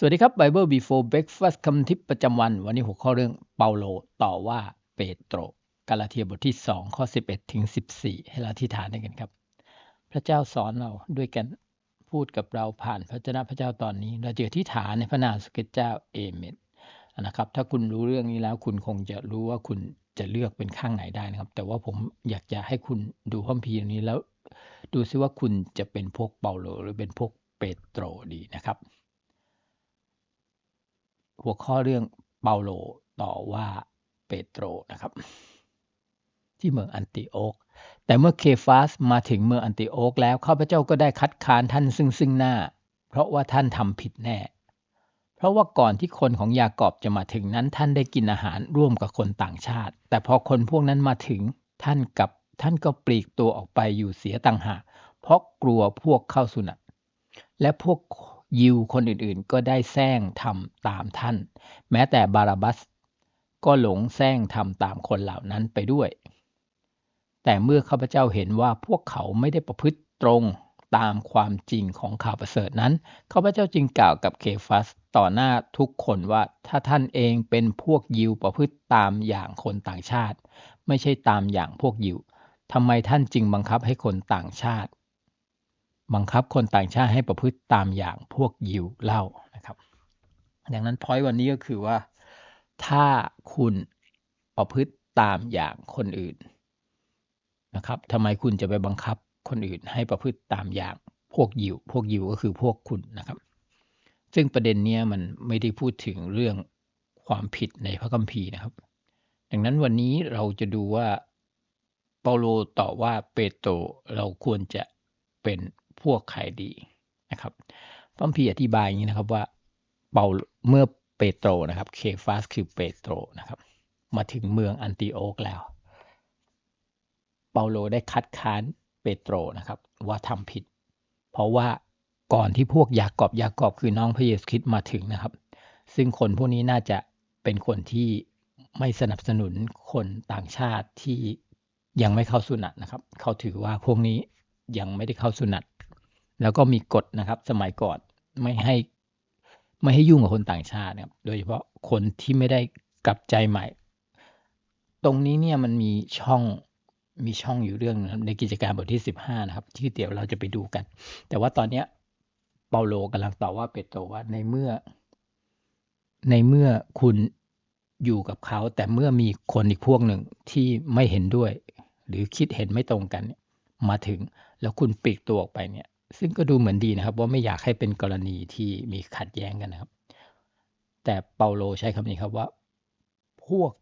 สวัสดีครับ Bible Before Breakfast คำทิปประจำวัน วันนี้หัวข้อเรื่องเปาโลต่อว่าเปโตร กาลาเทียบทที่ 2 ข้อ 11 ถึง 14 ให้เราที่ฐานด้วยกันครับ พระเจ้าสอนเราด้วยกันพูดกับเราผ่านพระเจ้าพระเจ้าตอนนี้ เราเจอที่ฐานในพระนามสเกตเจ้าเอเมนนะครับ ถ้าคุณรู้เรื่องนี้แล้วคุณคงจะรู้ว่าคุณจะเลือกเป็นข้างไหนได้นะครับ แต่ว่าผมอยากจะให้คุณดูพระคัมภีนี้แล้ว ดูซิว่าคุณจะเป็นพวกเปาโลหรือเป็นพวกเปโตรดีนะครับ หัวข้อเรื่องเปาโลต่อว่าเปโตรนะครับ ที่เมืองอันติโอกแต่เมื่อเคฟาสมาถึงเมืองอันติโอกแล้วข้าพเจ้าก็ได้คัดค้านท่านซึ่งซึ่งหน้า เพราะว่าท่านทำผิดแน่ เพราะว่าก่อนที่คนของยากอบจะมาถึงนั้น ท่านได้กินอาหารร่วมกับคนต่างชาติ แต่พอคนพวกนั้นมาถึงท่านกับท่านก็ปลีกตัวออกไปอยู่เสียต่างหากเพราะกลัวพวกเข้าสุนัตและพวก ยิวคนอื่นๆ ก็ได้แซงทำตามท่าน แม้แต่บาราบัส ก็หลงแซงทำตามคนเหล่านั้นไปด้วย แต่เมื่อข้าพเจ้าเห็นว่าพวกเขาไม่ได้ประพฤติตรงตามความจริงของข่าวประเสริฐนั้นข้าพเจ้าจึงกล่าวกับเคฟัสต่อหน้าทุกคนว่าถ้าท่านเองเป็นพวกยิวประพฤติตามอย่างคนต่างชาติ ไม่ใช่ตามอย่างพวกยิวทำไมท่านจึงบังคับให้คนต่างชาติ บังคับคนต่างชาติให้ประพฤติตามอย่างพวกยิวเล่านะครับ ดังนั้นพอยวันนี้ก็คือว่า ถ้าคุณประพฤติตามอย่างคนอื่นนะครับทำไมคุณจะไปบังคับคนอื่นให้ประพฤติตามอย่างพวกยิว พวกยิวก็คือพวกคุณนะครับ ซึ่งประเด็นนี้มันไม่ได้พูดถึงเรื่องความผิดในพระคัมภีร์นะครับ ดังนั้นวันนี้เราจะดูว่าเปาโลต่อว่าเปโตรเราควรจะเป็น พวกใครดีนะครับพระพีอธิบายอย่างนี้นะครับว่าเปาเมื่อเปโตรนะครับเคฟาสคือเปโตรนะครับมาถึงเมืองอันติโอกแล้ว เปาโลได้คัดค้านเปโตรนะครับว่าทำผิด เพราะว่าก่อนที่พวกยากอบยากอบคือน้องพระเยซูคริสต์มาถึงนะครับ ซึ่งคนพวกนี้น่าจะเป็นคนที่ไม่สนับสนุนคนต่างชาติที่ยังไม่เข้าสุนัตนะครับ เขาถือว่าพวกนี้ยังไม่ได้เข้าสุนัต แล้วก็มีกฎนะครับ สมัยก่อนไม่ให้ไม่ให้ยุ่งกับคนต่างชาตินะครับโดยเฉพาะคนที่ไม่ได้กลับใจใหม่ ตรงนี้เนี่ยมันมีช่องมีช่องอยู่เรื่องในกิจการบทที่สิบห้านะครับ ที่เดี๋ยวเราจะไปดูกัน แต่ว่าตอนเนี้ยเปาโลกำลังตอบว่าเปโตรว่าในเมื่อ ในเมื่อคุณอยู่กับเขา แต่เมื่อมีคนอีกพวกหนึ่งที่ไม่เห็นด้วย หรือคิดเห็นไม่ตรงกันมาถึง แล้วคุณปลีกตัวออกไปเนี่ย ซึ่งก็ดูเหมือนดีนะครับ ว่าไม่อยากให้เป็นกรณีที่มีขัดแย้งกันนะครับ แต่เปาโลใช้คำนี้ครับว่า พวก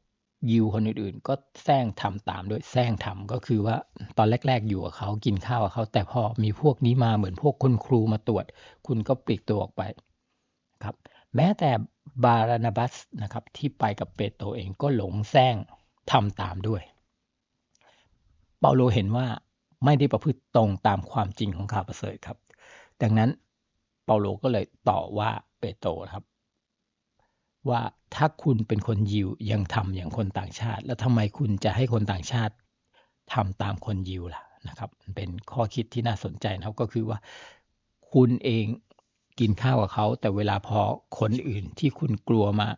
ยิวคนอื่นๆ ก็แซงทำตามด้วยแซงทำก็คือว่าตอนแรก ๆ อยู่กับเขากินข้าวกับเขาแต่พอมีพวกนี้มาเหมือนพวกคุณครูมาตรวจ คุณก็ปลีกตัวออกไปครับ แม้แต่บารานาบัสนะครับ ที่ไปกับเปโตรเองก็หลงแซงทำตามด้วย เปาโลเห็นว่า ไม่ได้ประพฤติตรงตามความจริงของข่าวประเสริฐครับ ดังนั้นเปาโลก็เลยต่อว่าเปโตรครับ ว่าถ้าคุณเป็นคนยิวยังทำอย่างคนต่างชาติ แล้วทำไมคุณจะให้คนต่างชาติทำตามคนยิวล่ะนะครับ เป็นข้อคิดที่น่าสนใจนะครับก็คือว่าคุณเองกินข้าวกับเขา แต่เวลาพอคนอื่นที่คุณกลัวมา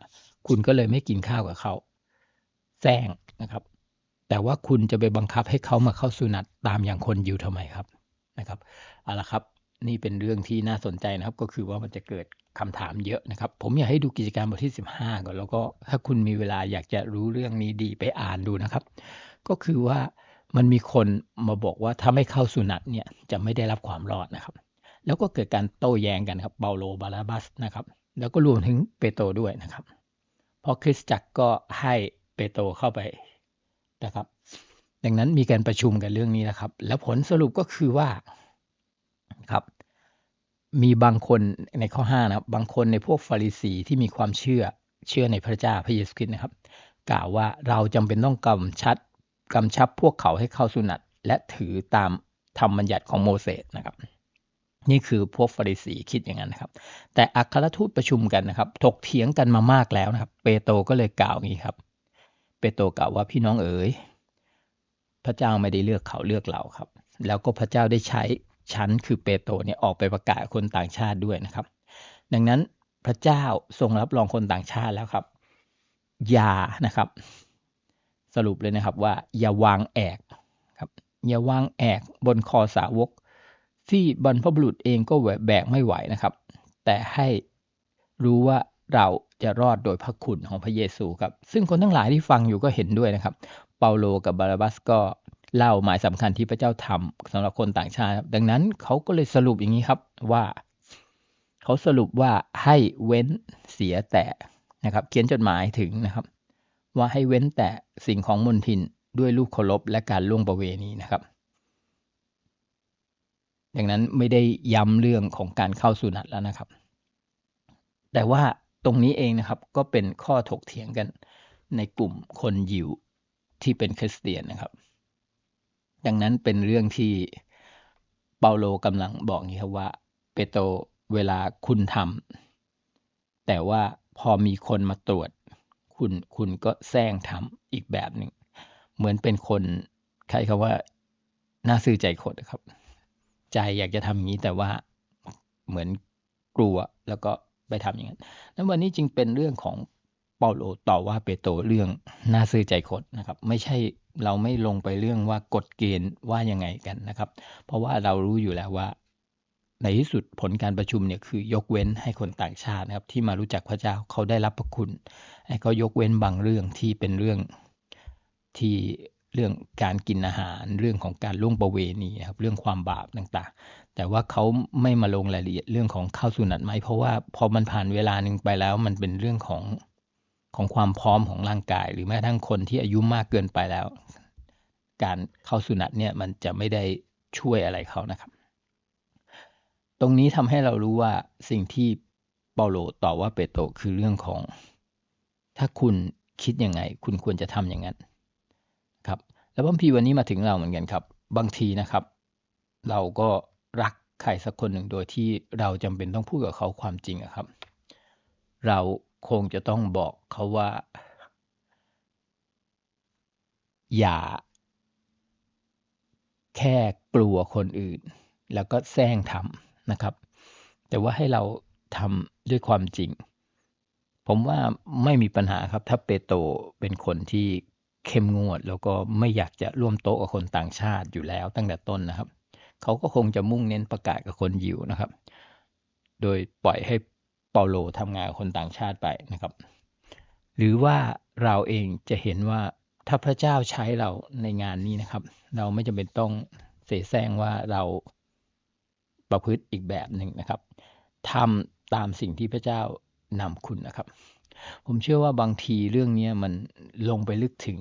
คุณก็เลยไม่กินข้าวกับเขาแซงนะครับ แต่ว่าคุณจะไปบังคับให้เขามาเข้าสุนัตตามอย่างคนยิวทำไมครับนะครับเอาละครับนี่เป็นเรื่องที่น่าสนใจนะครับ ก็คือว่ามันจะเกิดคำถามเยอะนะครับ ผมอยากให้ดูกิจการมบทที่ 15 ก่อน แล้วก็ถ้าคุณมีเวลาอยากจะรู้เรื่องนี้ดีไปอ่านดูนะครับ ก็คือว่ามันมีคนมาบอกว่าถ้าไม่เข้าสุนัตเนี่ยจะไม่ได้รับความรอดนะครับ แล้วก็เกิดการโต้แย้งกันครับเปาโลบาลาบัสนะครับ แล้วก็รวมถึงเปโตรด้วยนะครับพอคริสจักรก็ให้เปโตรเข้าไป นะครับ ดังนั้นมีการประชุมกันเรื่องนี้นะครับ แล้วผลสรุปก็คือว่าครับ มีบางคนในข้อ5นะครับบางคนในพวกฟาริสีที่มีความเชื่อเชื่อในพระเจ้าพระเยซูคริสต์นะครับ กล่าวว่าเราจำเป็นต้องกำชัดกำชับพวกเขาให้เข้าสุนัตและถือตามธรรมบัญญัติของโมเสสนะครับ นี่คือพวกฟาริสีคิดอย่างนั้นนะครับ แต่อัครทูตประชุมกันนะครับ ถกเถียงกันมามากแล้วนะครับ เปโตรก็เลยกล่าวอย่างนี้ครับ เปโตรกล่าวว่าพี่น้องเอ๋ยพระเจ้าไม่ได้เลือกเขาเลือกเราครับ แล้วก็พระเจ้าได้ใช้ฉันคือเปโตรเนี่ยออกไปประกาศคนต่างชาติด้วยนะครับ ดังนั้นพระเจ้าทรงรับรองคนต่างชาติแล้วครับ อย่านะครับ สรุปเลยนะครับว่า อย่าวางแอกครับอย่าวางแอกบนคอสาวก ที่บรรพบุรุษเองก็แบกไม่ไหวนะครับ แต่ให้รู้ว่าเรา จะรอดโดยพระคุณของพระเยซูครับ ซึ่งคนทั้งหลายที่ฟังอยู่ก็เห็นด้วยนะครับ เปาโลกับบาราบัสก็เล่าหมายสำคัญที่พระเจ้าทำสำหรับคนต่างชาติ ดังนั้นเขาก็เลยสรุปอย่างนี้ครับว่า เขาสรุปว่าให้เว้นเสียแต่นะครับ เขียนจดหมายถึงนะครับ ว่าให้เว้นแต่สิ่งของมนทินด้วยลูกเคารพและการล่วงประเวณีนะครับ ดังนั้นไม่ได้ย้ำเรื่องของการเข้าสุนัตแล้วนะครับ แต่ว่า ตรงนี้เองนะครับก็เป็นข้อถกเถียงกันในกลุ่มคนยิวที่เป็นคริสเตียนนะครับ ดังนั้นเป็นเรื่องที่เปาโลกำลังบอกนี้ครับว่า เปโตรเวลาคุณทำแต่ว่าพอมีคนมาตรวจ คุณคุณก็แซงทำอีกแบบหนึ่งเหมือนเป็นคนใครคำว่าน่าซื่อใจคดครับ ใจอยากจะทำอย่างนี้แต่ว่าเหมือนกลัวแล้วก็ ไปทำอย่างนั้นนั้นวันนี้จึงเป็นเรื่องของเปาโลต่อว่าเปโตรเรื่องน่าซื่อใจคดนะครับ ไม่ใช่เราไม่ลงไปเรื่องว่ากฎเกณฑ์ว่ายังไงกันนะครับ เพราะว่าเรารู้อยู่แล้วว่า ในที่สุดผลการประชุมเนี่ยคือยกเว้นให้คนต่างชาตินะครับ ที่มารู้จักพระเจ้าเขาได้รับพระคุณให้เขายกเว้นบางเรื่องที่เป็นเรื่องที่เรื่องการกินอาหารเรื่องของการล่วงประเวณีครับเรื่องความบาปต่างๆ แต่ว่าเขาไม่มาลงรายละเอียดเรื่องของเข้าสุนัตไหมเพราะว่าพอมันผ่านเวลาหนึ่งไปแล้ว มันเป็นเรื่องของของความพร้อมของร่างกาย หรือแม้ทั้งคนที่อายุมากเกินไปแล้ว การเข้าสุนัตเนี่ยมันจะไม่ได้ช่วยอะไรเขานะครับ ตรงนี้ทำให้เรารู้ว่าสิ่งที่เปาโลตอบว่าเปโตรคือเรื่องของ ถ้าคุณคิดยังไง คุณควรจะทำอย่างนั้นครับ แล้วพระพีวันนี้มาถึงเราเหมือนกันครับ บางทีนะครับ เราก็ รักใครสักคนหนึ่งโดยที่เราจำเป็นต้องพูดกับเขาความจริงอะครับ เราคงจะต้องบอกเขาว่า อย่า แค่กลัวคนอื่น แล้วก็แซงทำนะครับ แต่ว่าให้เราทำด้วยความจริง ผมว่าไม่มีปัญหาครับ ถ้าเปโตเป็นคนที่เข้มงวด แล้วก็ไม่อยากจะร่วมโต๊ะกับคนต่างชาติอยู่แล้วตั้งแต่ต้นนะครับ เขาก็คงจะมุ่งเน้นประกาศกับคนยิวนะครับ โดยปล่อยให้เปาโลทำงานกับคนต่างชาติไปนะครับ หรือว่าเราเองจะเห็นว่าถ้าพระเจ้าใช้เราในงานนี้นะครับ เราไม่จำเป็นต้องเสแสร้งว่าเราประพฤติอีกแบบหนึ่งนะครับทำตามสิ่งที่พระเจ้านำคุณนะครับ ผมเชื่อว่าบางทีเรื่องนี้มันลงไปลึกถึง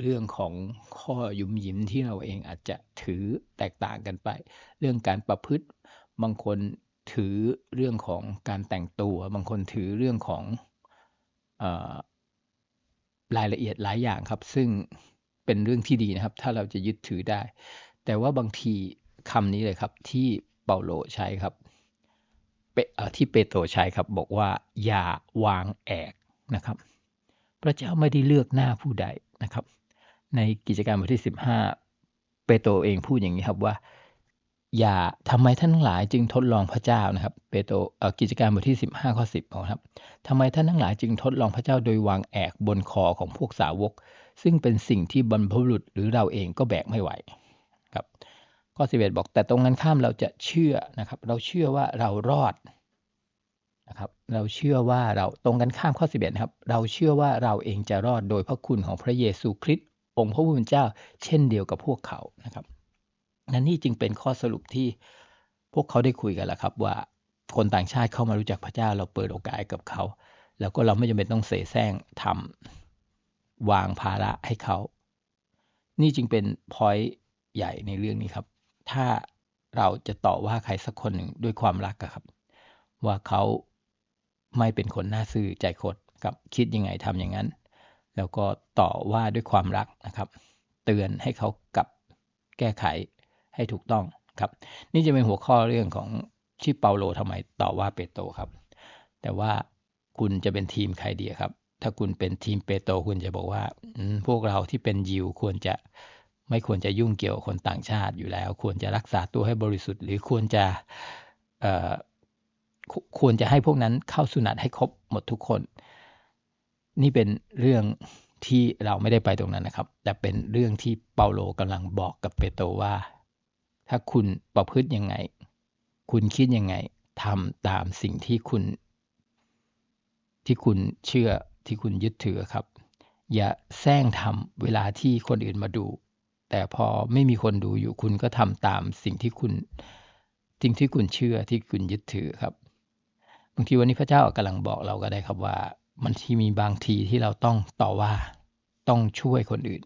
เรื่องของข้อยุมยิ้มที่เราเองอาจจะถือแตกต่างกันไป เรื่องการประพฤติบางคนถือเรื่องของการแต่งตัว บางคนถือเรื่องของอรายละเอียดหลายอย่างครับ ซึ่งเป็นเรื่องที่ดีนะครับ ถ้าเราจะยึดถือได้ แต่ว่าบางทีคำนี้เลยครับที่เปาโลใช้ครับที่เปโตรใช้ครับบอกว่า อย่าวางแอกนะครับ พระเจ้าไม่ได้เลือกหน้าผู้ใดนะครับ ในกิจการบทที่ 15 เปโตรเองพูดอย่างนี้ครับว่า อย่าทำไมท่านทั้งหลายจึงทดลองพระเจ้านะครับ เปโตรกิจการบทที่ 15ข้อ10บอกครับทำไมท่านทั้งหลายจึงทดลองพระเจ้าโดยวางแอกบนคอของพวกสาวก ซึ่งเป็นสิ่งที่บรรพบุรุษหรือเราเองก็แบกไม่ไหวครับข้อ11บอกแต่ตรงกันข้ามเราจะเชื่อนะครับ เราเชื่อว่าเรารอดนะครับเราเชื่อว่าเราตรงกันข้ามข้อ 11ครับ เราเชื่อว่าเราเองจะรอดโดยพระคุณของพระเยซูคริสต์ องค์พระผู้เป็นเจ้า เช่นเดียวกับพวกเขานะครับนั่นนี่จึงเป็นข้อสรุปที่พวกเขาได้คุยกันแหละครับ ว่าคนต่างชาติเข้ามารู้จักพระเจ้าเราเปิดโอกาสกับเขา แล้วก็เราไม่จำเป็นต้องเสแสร้งทำวางภาระให้เขา นี่จึงเป็นพอยต์ใหญ่ในเรื่องนี้ครับ ถ้าเราจะต่อว่าใครสักคนหนึ่งด้วยความรักครับ ว่าเขาไม่เป็นคนน่าซื่อใจคดกับคิดยังไงทำอย่างนั้น แล้วก็ต่อว่าด้วยความรักนะครับ เตือนให้เขากลับแก้ไขให้ถูกต้องครับ นี่จะเป็นหัวข้อเรื่องของที่เปาโลทำไมต่อว่าเปโตรครับ แต่ว่าคุณจะเป็นทีมใครดีครับ ถ้าคุณเป็นทีมเปโตรคุณจะบอกว่าพวกเราที่เป็นยิวควรจะไม่ควรจะยุ่งเกี่ยวกับคนต่างชาติอยู่แล้ว ควรจะรักษาตัวให้บริสุทธิ์ หรือควรจะควรจะให้พวกนั้นเข้าสุนัตให้ครบหมดทุกคน นี่เป็นเรื่องที่เราไม่ได้ไปตรงนั้นนะครับ แต่เป็นเรื่องที่เปาโลกำลังบอกกับเปโตรว่า ถ้าคุณประพฤติยังไง คุณคิดยังไงทำตามสิ่งที่คุณ ที่คุณเชื่อที่คุณยึดถือครับ อย่าแซงทำเวลาที่คนอื่นมาดู แต่พอไม่มีคนดูอยู่คุณก็ทำตามสิ่งที่คุณสิ่งที่คุณเชื่อที่คุณยึดถือครับบางทีวันนี้พระเจ้ากำลังบอกเราก็ได้ครับว่า มันที่มีบางทีที่เราต้องต่อว่าต้องช่วยคนอื่น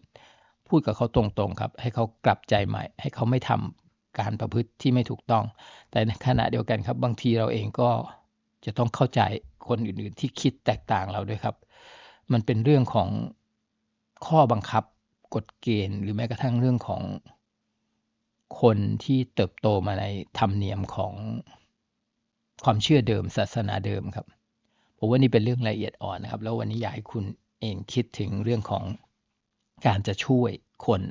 พูดกับเขาตรงๆครับ ให้เขากลับใจใหม่ ให้เขาไม่ทำการประพฤติที่ไม่ถูกต้อง แต่ในขณะเดียวกันครับ บางทีเราเองก็จะต้องเข้าใจคนอื่นๆ ที่คิดแตกต่างเราด้วยครับ มันเป็นเรื่องของข้อบังคับกฎเกณฑ์ หรือแม้กระทั่งเรื่องของคนที่เติบโตมาในธรรมเนียมของความเชื่อเดิมศาสนาเดิมครับ ผมว่านี่เป็นเรื่องละเอียดอ่อนนะครับ แล้ววันนี้อยากให้คุณเองคิดถึงเรื่องของการจะช่วยคน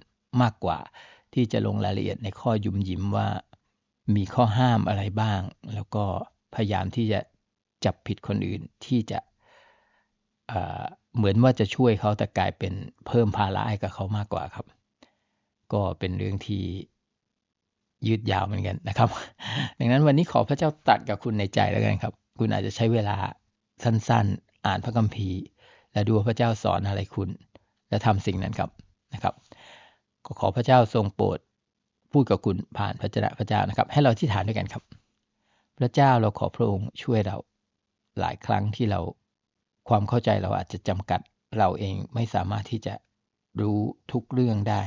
มากกว่า ที่จะลงรายละเอียดในข้อยุมยิ้มว่ามีข้อห้ามอะไรบ้าง แล้วก็พยายามที่จะจับผิดคนอื่นที่จะเหมือนว่าจะช่วยเขาแต่กลายเป็นเพิ่มภาระให้กับเขามากกว่าครับ ก็เป็นเรื่องที่ยืดยาวเหมือนกันนะครับ ดังนั้นวันนี้ขอพระเจ้าตรัสกับคุณในใจแล้วกันครับ คุณอาจจะใช้เวลา สั้นๆ อ่านพระคัมภีร์ และดูพระเจ้าสอนอะไรคุณ และทำสิ่งนั้นครับนะครับก็ขอพระเจ้าทรงโปรดพูดกับคุณผ่านพระเจ้าพระเจ้านะครับ ให้เราที่ฐานด้วยกันครับ พระเจ้าเราขอพระองค์ช่วยเราหลายครั้งที่เราความเข้าใจเราอาจจะจำกัดเราเองไม่สามารถที่จะรู้ทุกเรื่องได้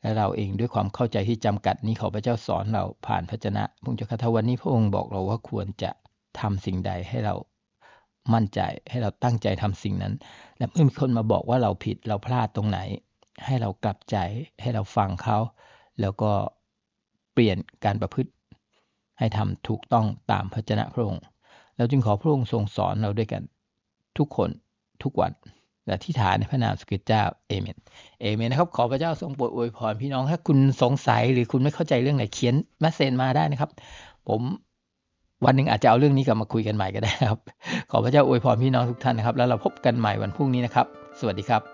และเราเองด้วยความเข้าใจที่จำกัดนี้ขอพระเจ้าสอนเราผ่านพระเจ้าพระเจ้าคาวันนี้พระองค์บอกเราว่าควรจะทำสิ่งใดให้เรา มั่นใจ ให้เราตั้งใจทำสิ่งนั้น และเมื่อมีคนมาบอกว่าเราผิดเราพลาดตรงไหน ให้เรากลับใจให้เราฟังเขา แล้วก็เปลี่ยนการประพฤติ ให้ทำถูกต้องตามพระเจ้าพระองค์เราจึงขอพระองค์ทรงสอนเราด้วยกันทุกคนทุกวันและที่ฐานในพระนามสุกิเจ้าเอเมนเอเมนนะครับ ขอพระเจ้าทรงโปรดอวยพรพี่น้องถ้าคุณสงสัยหรือคุณไม่เข้าใจเรื่องไหนเขียนมาเซนมาได้นะครับ ผม วันหนึ่งอาจจะเอาเรื่องนี้กลับมาคุยกันใหม่ก็ได้ครับ ขอพระเจ้าอวยพรพี่น้องทุกท่านนะครับ แล้วเราพบกันใหม่วันพรุ่งนี้นะครับ สวัสดีครับ